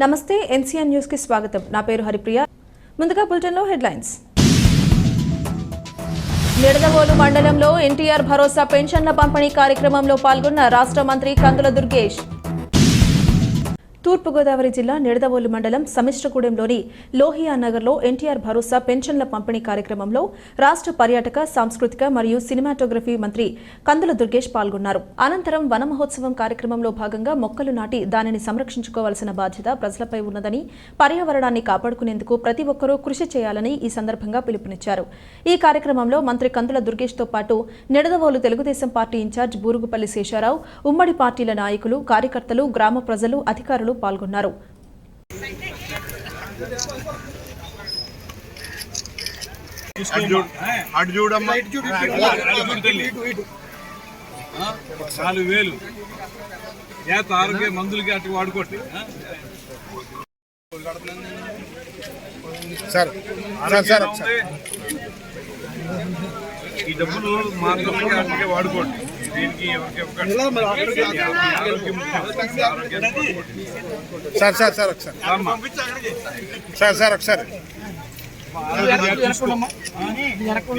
నమస్తే ఎన్సీఎన్ న్యూస్కి స్వాగతం. నా పేరు హరిప్రియ. ముందుగా బులెటిన్లో హెడ్లైన్స్. నిడదవోలు మండలంలో ఎన్టీఆర్ భరోసా పెన్షన్ల పంపిణీ కార్యక్రమంలో పాల్గొన్న రాష్ట్ర మంత్రి కందుల దుర్గేష్. తూర్పుగోదావరి జిల్లా నిడదవోలు మండలం సమిష్టగూడెంలోని లోహియా నగర్లో ఎన్టీఆర్ భరోసా పెన్షన్ల పంపిణీ కార్యక్రమంలో రాష్ట్ర పర్యాటక సాంస్కృతిక మరియు సినిమాటోగ్రఫీ మంత్రి కందుల దుర్గేష్ పాల్గొన్నారు. అనంతరం వన మహోత్సవం కార్యక్రమంలో భాగంగా మొక్కలు నాటి దానిని సంరక్షించుకోవాల్సిన బాధ్యత ప్రజలపై ఉన్నదని పర్యావరణాన్ని కాపాడుకునేందుకు ప్రతి ఒక్కరూ కృషి చేయాలని ఈ సందర్భంగా పిలుపునిచ్చారు. ఈ కార్యక్రమంలో మంత్రి కందుల దుర్గేష్తో పాటు నిడదవోలు తెలుగుదేశం పార్టీ ఇన్ఛార్జ్ బూరుగుపల్లి శేషారావు ఉమ్మడి పార్టీల నాయకులు కార్యకర్తలు గ్రామ ప్రజలు అధికారులు పాల్గొన్నారు. అటు చూడు అటు చూడమ్మా ఆ? నాలుగు వేలు. ఏత ఆరోగ్య మందులకి అటు వాడుకోండి? Sir sir. ఈ డబ్బులు మా వాడుకోండి. దీనికి ఆరోగ్యం సార్ సార్ సార్ ఒకసారి. సార్ సార్ ఒకసారి.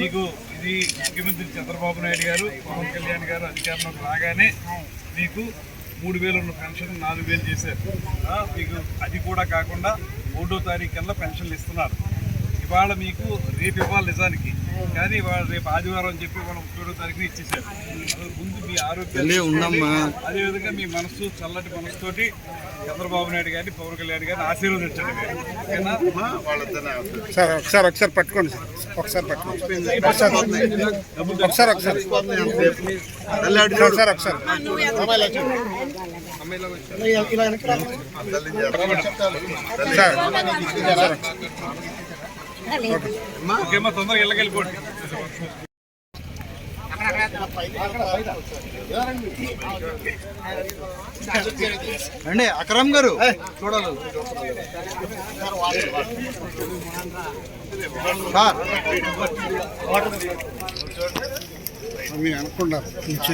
మీకు ఇది ముఖ్యమంత్రి చంద్రబాబు నాయుడు గారు పవన్ కళ్యాణ్ గారు అధికారంలోకి రాగానే మీకు మూడు వేలు ఉన్న పెన్షన్ నాలుగు వేలు చేశారు. మీకు అది కూడా కాకుండా మూడో తారీఖు కల్లా పెన్షన్లు ఇస్తున్నారు. ఇవాళ మీకు రేపు ఇవ్వాలి నిజానికి. కానీ ఇవాళ రేపు ఆదివారం అని చెప్పి మనం ఒకటో తారీఖున ఇచ్చేసారు ముందు మీ ఆరోగ్యం ఉందమ్మా అదేవిధంగా మీ మనసు చల్లటి మనసుతోటి చంద్రబాబు నాయుడు గారిని పవన్ కళ్యాణ్ గారిని ఆశీర్వదించండి సార్ ఒకసారి ఒకసారి పట్టుకోండి సార్. ఒకసారి పట్టుకోండి. ఒకసారి ఒకసారి ఒకసారి. సార్ సార్ ఒకసారి సార్ సార్ ఓకేమ్మా తొందరగా ఇళ్ళకెళ్ళిపోండి. అండి అక్రమ్ గారు. చూడాలి. సార్. మీరు అనుకున్నారు. నుంచి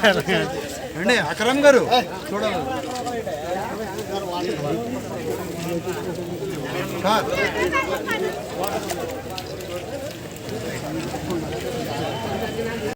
ఒకసారి అండి అక్రమ్ గారు. చూడాలి సార్